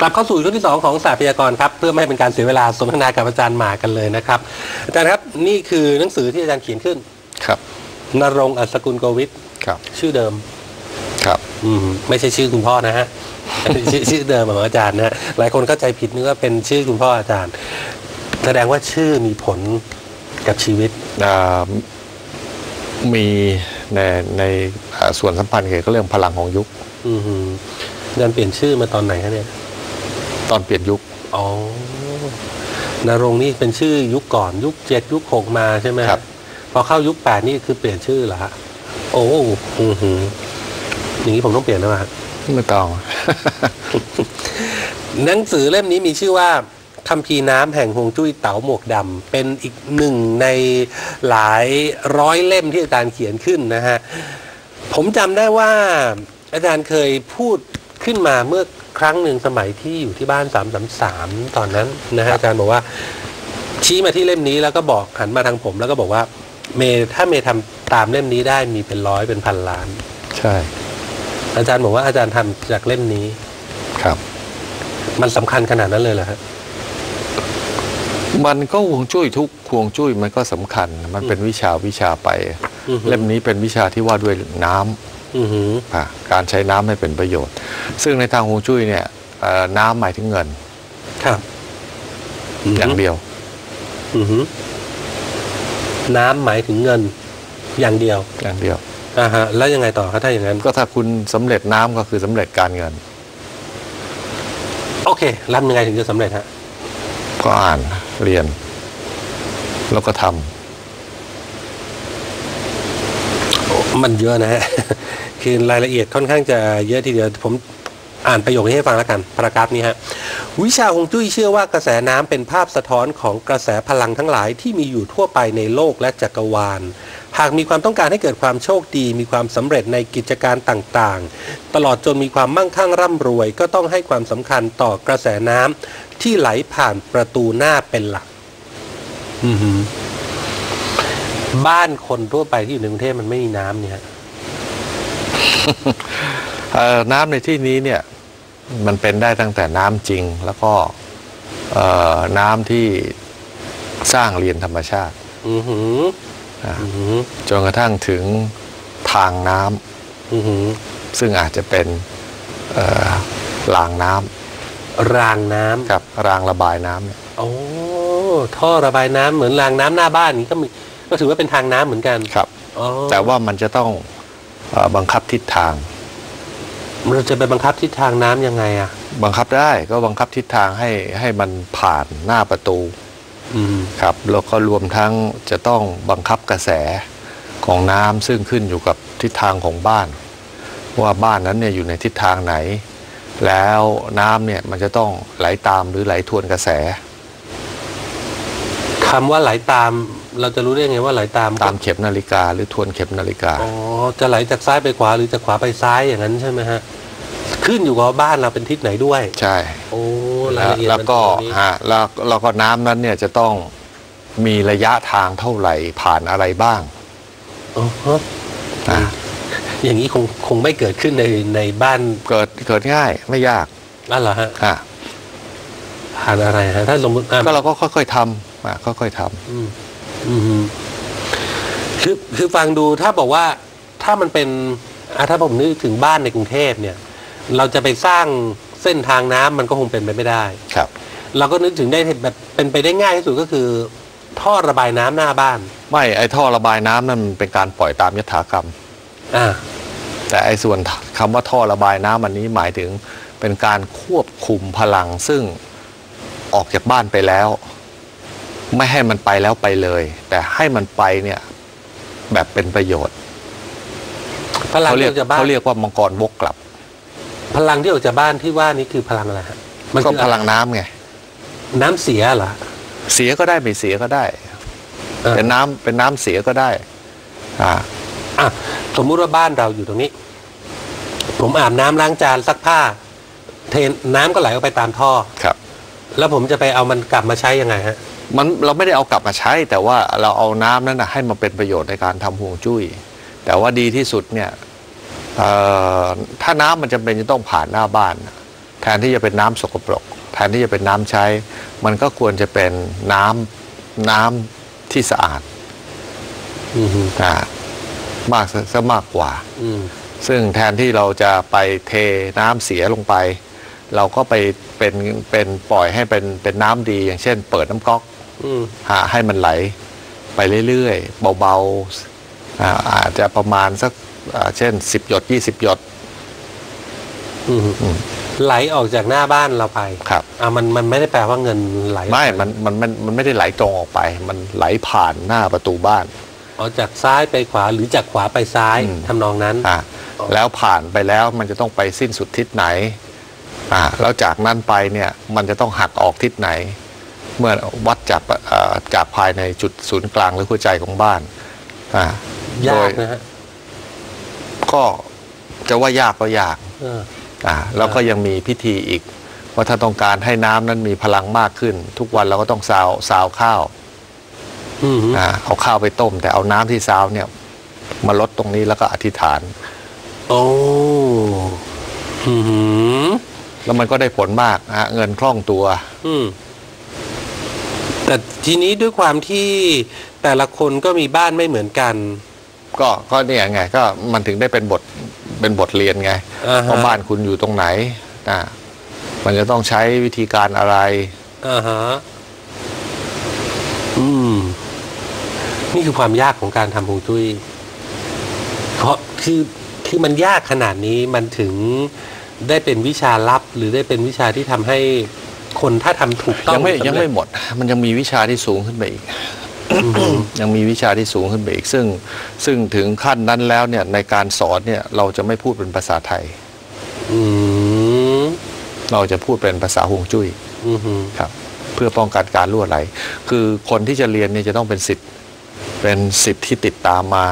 กลับเข้าสู่ช่วงที่ 2 ของศาสตร์พยากรณ์ครับ เพื่อไม่ให้เป็นการเสียเวลาสนทนากับอาจารย์หมากันเลยนะครับ อาจารย์ครับนี่คือหนังสือที่อาจารย์เขียนขึ้นครับนรงค์อัศกุลโกวิทครับ ชื่อเดิมครับ อืมไม่ใช่ชื่อคุณพ่อนะฮะ ชื่อชื่อเดิมของอาจารย์นะฮะหลายคนเข้าใจผิดนึกว่าเป็นชื่อคุณพ่ออาจารย์ แสดงว่าชื่อมีผลกับชีวิต อ่ามีในในอ่าส่วนสัมพันธ์เกี่ยวกับเรื่องพลังของยุค อือหืออาจารย์เปลี่ยนชื่อมาตอนไหนคะเนี่ย ตอนเปลี่ยนยุค อ๋อนรงค์นี่เป็นชื่อยุคก่อนยุคเจ็ดยุคหกมาใช่ไหมครับ พอเข้ายุคแปดนี่คือเปลี่ยนชื่อเหรอฮะโอ้อือหืออย่างนี้ผมต้องเปลี่ยนแล้วฮะไม่ต้องหนังสือเล่มนี้มีชื่อว่าคัมภีร์น้ำแห่งฮวงจุ้ยเต๋าหมวกดำเป็นอีกหนึ่งในหลายร้อยเล่มที่อาจารย์เขียนขึ้นนะฮะผมจำได้ว่าอาจารย์เคยพูดขึ้นมาเมื่อ ครั้งหนึ่งสมัยที่อยู่ที่บ้านสามสามสามตอนนั้นนะฮะอาจารย์บอกว่า ชี้มาที่เล่มนี้แล้วก็บอกหันมาทางผม แล้วก็บอกว่า เมย์ถ้าเมย์ทำตามเล่มนี้ได้มีเป็นร้อยเป็นพันล้าน ใช่ อาจารย์บอกว่าอาจารย์ทำจากเล่มนี้ครับ มันสำคัญขนาดนั้นเลยเหรอฮะมันก็ห่วงจุ้ยทุกห่วงจุ้ยมันก็สำคัญ มันเป็นวิชาวิชาไปอือฮึเล่มนี้เป็นวิชาที่ว่าด้วยน้ำอือหืออะ การใช้น้ำให้เป็นประโยชน์ ซึ่งในทางฮวงจุ้ยเนี่ยเอ่อน้ำหมายถึงเงิน ครับ อย่างเดียวอือหือน้ำหมายถึงเงิน อย่างเดียว อย่างเดียวอ่าฮะ แล้วยังไงต่อครับถ้าอย่างนั้น ก็ถ้าคุณสำเร็จน้ำก็คือสำเร็จการเงิน โอเครับยังไงถึงจะสำเร็จฮะก็อ่านเรียน แล้วก็ทำ มันเยอะนะฮะ คือรายละเอียดค่อนข้างจะเยอะทีเดียว ผมอ่านประโยคนี้ให้ฟังแล้วกัน พารากราฟนี้ฮะ วิชาฮงจุ้ยเชื่อว่ากระแสน้ำเป็นภาพสะท้อนของกระแสพลังทั้งหลายที่มีอยู่ทั่วไปในโลกและจักรวาล หากมีความต้องการให้เกิดความโชคดี มีความสำเร็จในกิจการต่างๆ ตลอดจนมีความมั่งคั่งร่ำรวย ก็ต้องให้ความสำคัญต่อกระแสน้ำที่ไหลผ่านประตูหน้าเป็นหลัก อือหือ บ้านคนทั่วไปที่อยู่ในกรุงเทพมันไม่มีน้ำเนี่ยเอ่อน้ำในที่นี้เนี่ย มันเป็นได้ตั้งแต่น้ำจริง แล้วก็เอ่อน้ำที่สร้างเรียนธรรมชาติอือหืออ่าอือหือจนกระทั่งถึงทางน้ำอือหือซึ่งอาจจะเป็นเอ่อรางน้ำรางน้ำกับรางระบายน้ำเนี่ยโอ้ท่อระบายน้ำเหมือนรางน้ำหน้าบ้านนี้ก็มี ก็ถือว่าเป็นทางน้ำเหมือนกันครับอ๋อแต่ว่ามันจะต้องเอ่อบังคับทิศทางเราจะไปบังคับทิศทางน้ำยังไงอะบังคับได้ก็บังคับทิศทางให้ให้มันผ่านหน้าประตูอืมครับแล้วก็รวมทั้งจะต้องบังคับกระแสของน้ำซึ่งขึ้นอยู่กับทิศทางของบ้าน ว่าบ้านนั้นเนี่ยอยู่ในทิศทางไหน แล้วน้ำเนี่ยมันจะต้องไหลตามหรือไหลทวนกระแสคำว่าไหลตาม เราจะรู้ได้ไงว่าไหลตามตามเข็มนาฬิกาหรือทวนเข็มนาฬิกาอ๋อจะไหลจากซ้ายไปขวาหรือจากขวาไปซ้ายอย่างนั้นใช่ไหมฮะขึ้นอยู่กับว่าบ้านเราเป็นทิศไหนด้วย ใช่โอ้รายแล้วละเอียดแล้วก็มันเป็นอย่างนี้ฮะแล้วแล้วก็น้ำนั้นเนี่ยจะต้องมีระยะทางเท่าไหร่ผ่านอะไรบ้างอ๋อฮะอะอย่างนี้คงคงไม่เกิดขึ้นในในบ้านเกิดเกิดง่ายไม่ยากนั่นเหรอฮะอะผ่านอะไรฮะถ้าสมมติอะก็เราก็ค่อย ๆทำอะค่อยๆทำอืมอืม คือคือฟังดูถ้าบอกว่าถ้ามันเป็นอะถ้าผมนึกถึงบ้านในกรุงเทพเนี่ย เราจะไปสร้างเส้นทางน้ำมันก็คงเป็นไปไม่ได้ครับ เราก็นึกถึงได้แบบเป็นไปได้ง่ายที่สุดก็คือ ท่อระบายน้ำหน้าบ้าน ไม่ไอ้ท่อระบายน้ำนั่นมันเป็นการปล่อยตามยถากรรมอ่าแต่ไอ้ส่วนคำว่าท่อระบายน้ำอันนี้หมายถึงเป็นการควบคุมพลังซึ่งออกจากบ้านไปแล้ว ไม่ให้มันไปแล้วไปเลย แต่ให้มันไปเนี่ยแบบเป็นประโยชน์ พลังเขาเรีที่ยกออกจากบ้านเขาเรียกว่ามังกรวกกลับ พลังที่ออกจากบ้านที่ว่านี่คือพลังอะไรฮะมันก็คือพลังน้ำไง น้ำเสียเหรอเสียก็ได้ไม่เสียก็ได้อ่าเป็นน้ำเป็นน้ำเสียก็ได้ อ่า อะสมมุติว่าบ้านเราอยู่ตรงนี้ ผมอาบน้ำล้างจานซักผ้า เทน้ำก็ไหลออกไปตามท่อ ครับ แล้วผมจะไปเอามันกลับมาใช้ยังไงฮะ มันเราไม่ได้เอากลับมาใช้ แต่ว่าเราเอาน้ำนั้นนะให้มาเป็นประโยชน์ในการทำห่วงจุ้ย แต่ว่าดีที่สุดเนี่ยเอ่อถ้าน้ำมันจำเป็นจะต้องผ่านหน้าบ้าน แทนที่จะเป็นน้ำสกปรก แทนที่จะเป็นน้ำใช้ มันก็ควรจะเป็นน้ำน้ำที่สะอาดอืมฮึอ่ามากซะซะมากกว่าอืมซึ่งแทนที่เราจะไปเทน้ำเสียลงไป เราก็ไป เป็นเป็นปล่อยให้เป็นเป็นน้ำดี อย่างเช่น เปิดน้ำก๊อกอืม หาให้มันไหลไปเรื่อยๆ เบาๆอ่าอาจจะประมาณสักอ่าเช่น 10 หยด 20 หยดอืมฮึไหลออกจากหน้าบ้านเราไปครับ อ่ามันมันไม่ได้แปลว่าเงินไหลไม่ มัน มัน มัน มันไม่ได้ไหลตรงออกไป มันไหลผ่านหน้าประตูบ้านอ๋อจากซ้ายไปขวาหรือจากขวาไปซ้ายอืม ทำนองนั้น อ่าแล้วผ่านไปแล้วมันจะต้องไปสิ้นสุดทิศไหนอ่า แล้วจากนั้นไปเนี่ยมันจะต้องหักออกทิศไหน เมื่อวัดจากเอ่อจากภายในจุดศูนย์กลางหรือหัวใจของบ้านอ่ายากโดยนะฮะก็จะว่ายากก็ยากเอออ่าแล้วก็ยังมีพิธีอีก ว่าถ้าต้องการให้น้ำนั้นมีพลังมากขึ้น ทุกวันเราก็ต้องซาวซาวข้าวอืมฮึอ่าเอาข้าวไปต้ม แต่เอาน้ำที่ซาวเนี่ย มาลดตรงนี้แล้วก็อธิษฐาน โอ้อืมฮึ แล้วมันก็ได้ผลมากนะฮะเงินคล่องตัว อืม แต่ทีนี้ด้วยความที่แต่ละคนก็มีบ้านไม่เหมือนกัน ก็ก็เนี่ยไง ก็มันถึงได้เป็นบทเป็นบทเรียนไงอ่าฮะ ว่าบ้านคุณอยู่ตรงไหนอ่ามันจะต้องใช้วิธีการอะไร อ่าฮะ อืม นี่คือความยากของการทำฮวงจุ้ย เพราะคือคือมันยากขนาดนี้มันถึง ได้เป็นวิชาลับ หรือได้เป็นวิชาที่ทำให้คนถ้าทำถูกต้องยังไม่สำเร็จยังไม่หมด มันยังมีวิชาที่สูงขึ้นไปอีกยังมีวิชาที่สูงขึ้นไปอีก ซึ่งซึ่งถึงขั้นนั้นแล้วเนี่ยในการสอนเนี่ยเราจะไม่พูดเป็นภาษาไทยอืมเราจะพูดเป็นภาษาฮวงจุ้ยอืมฮึครับ เพื่อป้องกันการล่วไหล คือคนที่จะเรียนเนี่ยจะต้องเป็นสิทธิ์เป็นสิทธิ์ที่ติดตามมา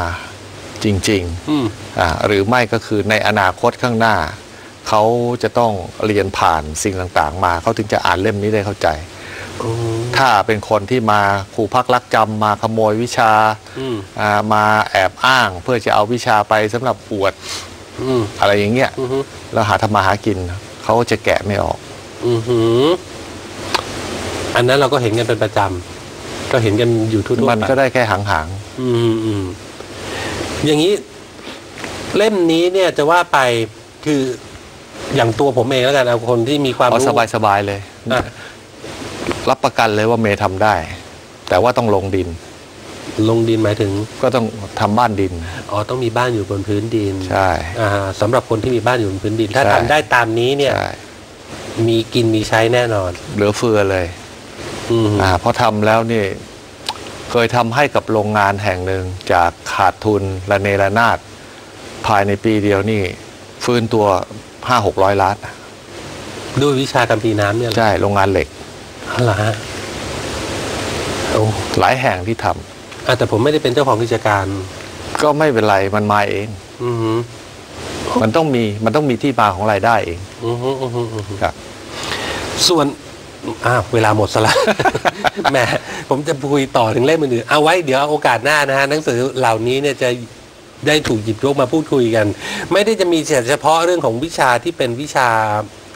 จริง ๆอืมอ่าหรือไม่ก็คือในอนาคตข้างหน้า เขาจะต้องเรียนผ่านสิ่งต่างๆ มาเขาถึงจะอ่านเล่มนี้ได้เข้าใจอืมถ้าเป็นคนที่มาครูพักรักจำมาขโมยวิชาอืมอ่ามาแอบอ้าง เพื่อจะเอาวิชาไปสำหรับอวดอืมอะไรอย่างเงี้ยอืมฮึแล้วหาทำมาหากินเขาจะแกะไม่ออกอืมฮึอันนั้นเราก็เห็นกันเป็นประจำก็เห็นกันอยู่ทั่วๆมันไปก็ได้แค่หางอืมอืมอย่างนี้เล่มนี้เนี่ยจะว่าไปคือ อย่างตัวผมเองแล้วกันเอาคนที่มีความๆเอารู้สบายๆเลย อะ รับประกันเลยว่าเมย์ทำได้ แต่ว่าต้องลงดิน ลงดินหมายถึงก็ต้องทำบ้านดิน อ๋อต้องมีบ้านอยู่บนพื้นดินใช่ อ่าสำหรับคนที่มีบ้านอยู่บนพื้นดิน ถ้าใช่ ทำได้ตามนี้เนี่ย ใช่มีกินมีใช้แน่นอน เหลือเฟือเลยอืมอ่าพอทำแล้วนี่ เคยทำให้กับโรงงานแห่งหนึ่งจากขาดทุนระเนระนาดภายในปีเดียวนี่ ฟื้นตัว ห้าหกร้อยล้านด้วยวิชากัมพีร์น้ำเนี่ยเหรอใช่โรงงานเหล็กเหรอฮะโอ้หลายแห่งที่ทำอะแต่ผมไม่ได้เป็นเจ้าของกิจการ ก็ไม่เป็นไรมันมาเอง อืมฮึมันต้องมีมันต้องมีที่มาของรายได้เอง อืมฮึอืมฮึอืมฮึครับ ส่วนอ้าวเวลาหมดซะละ แหมผมจะคุยต่อถึงเล่มอื่นๆเอาไว้เดี๋ยวโอกาสหน้านะฮะหนังสือเหล่านี้เนี่ยจะ ได้ถูกหยิบยกมาพูดคุยกัน ไม่ได้จะมีเฉพาะเรื่องของวิชาที่เป็นวิชา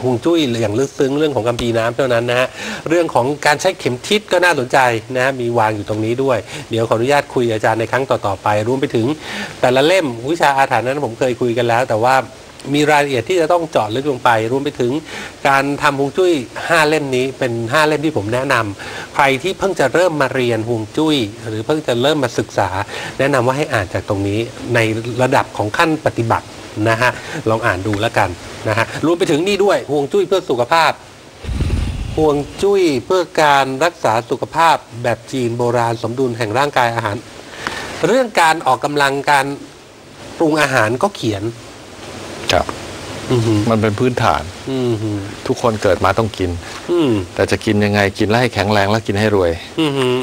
พวงจุ้ยอย่างลึกซึ้งเรื่องของกัมพีน้ำเท่านั้นนะฮะเรื่องของการใช้เข็มทิศก็น่าสนใจนะฮะมีวางอยู่ตรงนี้ด้วย เดี๋ยวขออนุญาตคุยอาจารย์ในครั้งต่อๆไป รวมไปถึงแต่ละเล่มวิชาอาถรรพ์นั้นผมเคยคุยกันแล้ว แต่ว่า มีรายละเอียดที่จะต้องเจาะลึกลงไป รวมไปถึงการทำฮวงจุ้ย 5 เล่มนี้เป็น 5 เล่มที่ผมแนะนำใครที่เพิ่งจะเริ่มมาเรียนฮวงจุ้ย หรือเพิ่งจะเริ่มมาศึกษา แนะนำว่าให้อ่านจากตรงนี้ในระดับของขั้นปฏิบัตินะฮะลองอ่านดูแล้วกันนะฮะรวมไปถึงนี่ด้วยฮวงจุ้ยเพื่อสุขภาพห่วงจุ้ยเพื่อการรักษาสุขภาพแบบจีนโบราณสมดุลแห่งร่างกายอาหาร เรื่องการออกกำลังการปรุงอาหารก็เขียน ครับอือหือมันเป็นพื้นฐานอือหือทุกคนเกิดมาต้องกินอืมแต่จะกินยังไงกินแล้วให้แข็งแรงแล้วกินให้รวยอือหือ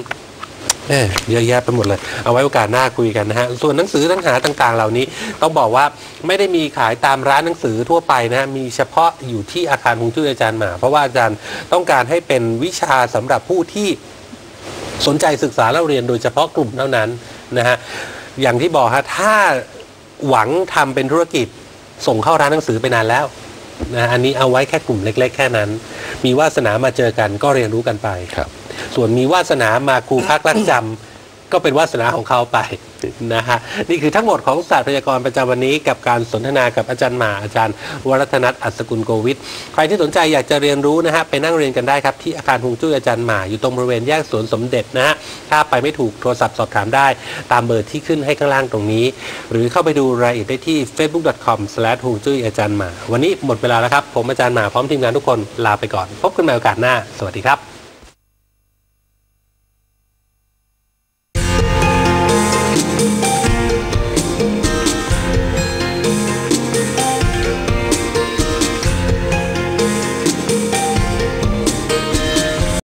เอ้ยเยอะแยะไปหมดเลย เอาไว้โอกาสหน้าคุยกันนะฮะ ส่วนหนังสือทั้งหาต่างๆ เหล่านี้ ต้องบอกว่าไม่ได้มีขายตามร้านหนังสือทั่วไปนะฮะ มีเฉพาะอยู่ที่อาคารฮวงจุ้ยอาจารย์หมา เพราะว่าอาจารย์ต้องการให้เป็นวิชาสำหรับผู้ที่สนใจศึกษาและเรียนโดยเฉพาะกลุ่มเท่านั้นนะฮะ อย่างที่บอกฮะ ถ้าหวังทำเป็นธุรกิจ ส่งเข้าร้านหนังสือไปนานแล้วนะอันนี้เอาไว้แค่กลุ่มเล็ก ๆ แค่นั้น มีวาสนามาเจอกันก็เรียนรู้กันไปครับ ส่วนมีวาสนามาครูพักรักจำ ก็เป็นวาสนาของเขาไปนะฮะนี่คือทั้งหมดของศาสตร์พยากรณ์ประจำวันนี้ กับการสนทนากับอาจารย์หมาอาจารย์ วรัตนัทอัศกุลโกวิทใครที่สนใจอยากจะเรียนรู้นะฮะไปนั่งเรียนกันได้ครับ ที่อาคารฮวงจุ้ยอาจารย์หมาอยู่ตรงบริเวณแยกสวนสมเด็จนะฮะถ้าไปไม่ถูกโทรศัพท์สอบถามได้ ตามเบอร์ที่ขึ้นให้ข้างล่างตรงนี้ หรือเข้าไปดูรายละเอียดได้ที่ facebook.com h u n g j u i อาจารย์หมา วันนี้หมดเวลาแล้วครับผมอาจารย์หมาพร้อมทีมงานทุกคนลาไปก่อน พบกันใหม่โอกาสหน้า สวัสดีครับ